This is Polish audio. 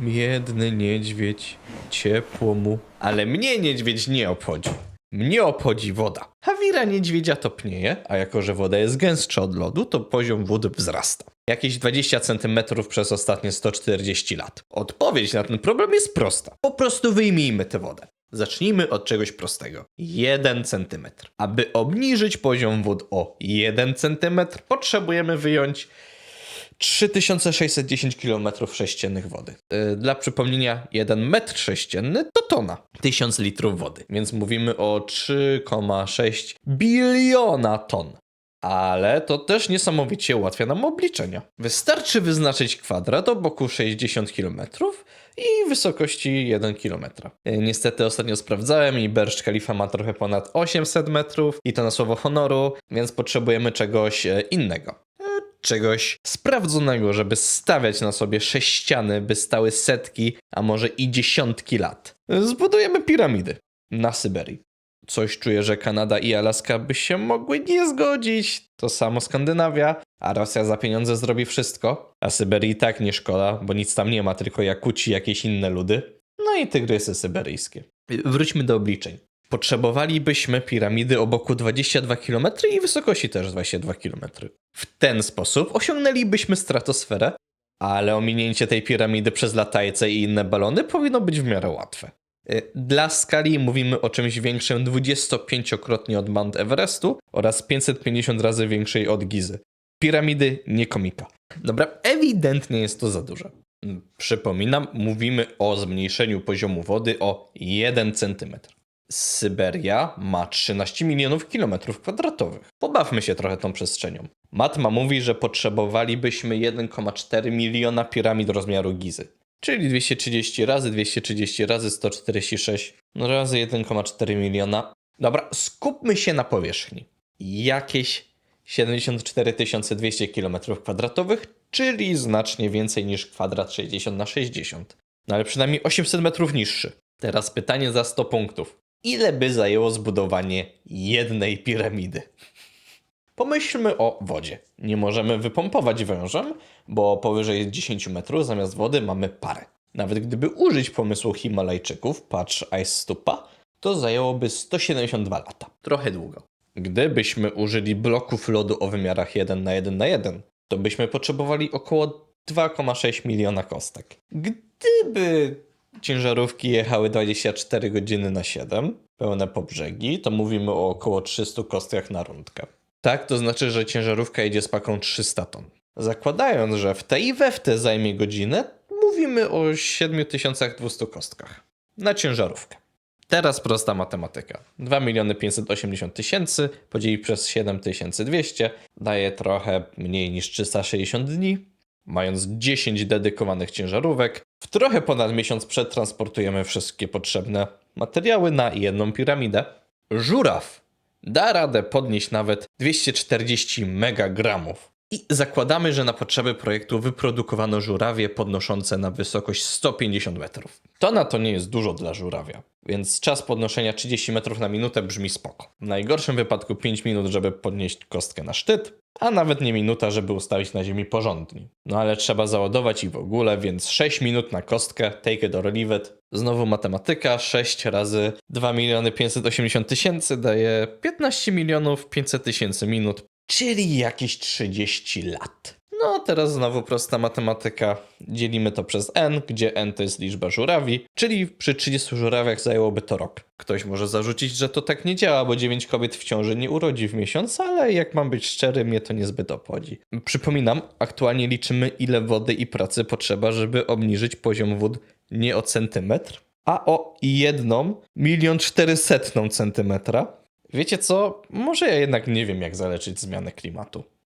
Biedny niedźwiedź, ciepło mu. Ale mnie niedźwiedź nie obchodzi. Mnie obchodzi woda. Hawira niedźwiedzia topnieje, a jako że woda jest gęstsza od lodu, to poziom wód wzrasta. Jakieś 20 cm przez ostatnie 140 lat. Odpowiedź na ten problem jest prosta. Po prostu wyjmijmy tę wodę. Zacznijmy od czegoś prostego. 1 cm. Aby obniżyć poziom wód o 1 cm, potrzebujemy wyjąć 3610 km sześciennych wody. Yy, Dla przypomnienia, 1 metr sześcienny to tona. 1000 litrów wody. Więc mówimy o 3,6 biliona ton. Ale to też niesamowicie ułatwia nam obliczenia. Wystarczy wyznaczyć kwadrat o boku 60 km i wysokości 1 km. Yy, Niestety ostatnio sprawdzałem i Burj Khalifa ma trochę ponad 800 metrów i to na słowo honoru, więc potrzebujemy czegoś e, innego czegoś sprawdzonego, żeby stawiać na sobie sześciany, by stały setki, a może i dziesiątki lat. Zbudujemy piramidy na Syberii. Coś czuję, że Kanada i Alaska by się mogły nie zgodzić. To samo Skandynawia, a Rosja za pieniądze zrobi wszystko. A Syberii tak nie szkoda, bo nic tam nie ma, tylko Jakuci jakieś inne ludy. No i tygrysy syberyjskie. Wróćmy do obliczeń. Potrzebowalibyśmy piramidy o boku 22 km i wysokości też 22 km. W ten sposób osiągnęlibyśmy stratosferę, ale ominięcie tej piramidy przez latajce i inne balony powinno być w miarę łatwe. Y, Dla skali mówimy o czymś większym 25-krotnie od Mount Everestu oraz 550 razy większej od Gizy. Piramidy nie komika. Dobra, ewidentnie jest to za duże. Przypominam, mówimy o zmniejszeniu poziomu wody o 1 cm. Syberia ma 13 milionów kilometrów kwadratowych. Pobawmy się trochę tą przestrzenią. Matma mówi, że potrzebowalibyśmy 1,4 miliona piramid rozmiaru Gizy. Czyli 230 razy 230 razy 146 no razy 1,4 miliona. Dobra, skupmy się na powierzchni. Jakieś 74 200 km kwadratowych, czyli znacznie więcej niż kwadrat 60 na 60. No ale przynajmniej 800 metrów niższy. Teraz pytanie za 100 punktów. Ile by zajęło zbudowanie jednej piramidy? Pomyślmy o wodzie. Nie możemy wypompować wężem, bo powyżej 10 metrów zamiast wody mamy parę. Nawet gdyby użyć pomysłu Himalajczyków, patrz Ice Stupa, to zajęłoby 172 lata. Trochę długo. Gdybyśmy użyli bloków lodu o wymiarach 1 na 1 na 1, to byśmy potrzebowali około 2,6 miliona kostek. Gdyby ciężarówki jechały 24 godziny na 7, pełne po brzegi, to mówimy o około 300 kostkach na rundkę. Tak, to znaczy, że ciężarówka jedzie z paką 300 ton. Zakładając, że w te i we w te zajmie godzinę, mówimy o 7200 kostkach na ciężarówkę. Teraz prosta matematyka. 2 miliony 580 tysięcy podzielić przez 7200 daje trochę mniej niż 360 dni. Mając 10 dedykowanych ciężarówek, w trochę ponad miesiąc przetransportujemy wszystkie potrzebne materiały na jedną piramidę. Żuraw da radę podnieść nawet 240 megagramów. I zakładamy, że na potrzeby projektu wyprodukowano żurawie podnoszące na wysokość 150 metrów. To na to nie jest dużo dla żurawia, więc czas podnoszenia 30 metrów na minutę brzmi spoko. W najgorszym wypadku 5 minut, żeby podnieść kostkę na szczyt, a nawet nie minuta, żeby ustawić na ziemi porządnie. No ale trzeba załadować i w ogóle, więc 6 minut na kostkę, take it or leave it. Znowu matematyka, 6 razy 2 miliony 580 tysięcy daje 15 milionów 500 tysięcy minut, czyli jakieś 30 lat. No, teraz znowu prosta matematyka. Dzielimy to przez n, gdzie n to jest liczba żurawi, czyli przy 30 żurawiach zajęłoby to rok. Ktoś może zarzucić, że to tak nie działa, bo 9 kobiet w ciąży nie urodzi w miesiąc, ale jak mam być szczery, mnie to niezbyt obchodzi. Przypominam, aktualnie liczymy ile wody i pracy potrzeba, żeby obniżyć poziom wód nie o centymetr, a o jedną milion czterysetną centymetra. Wiecie co? Może ja jednak nie wiem, jak zaleczyć zmianę klimatu.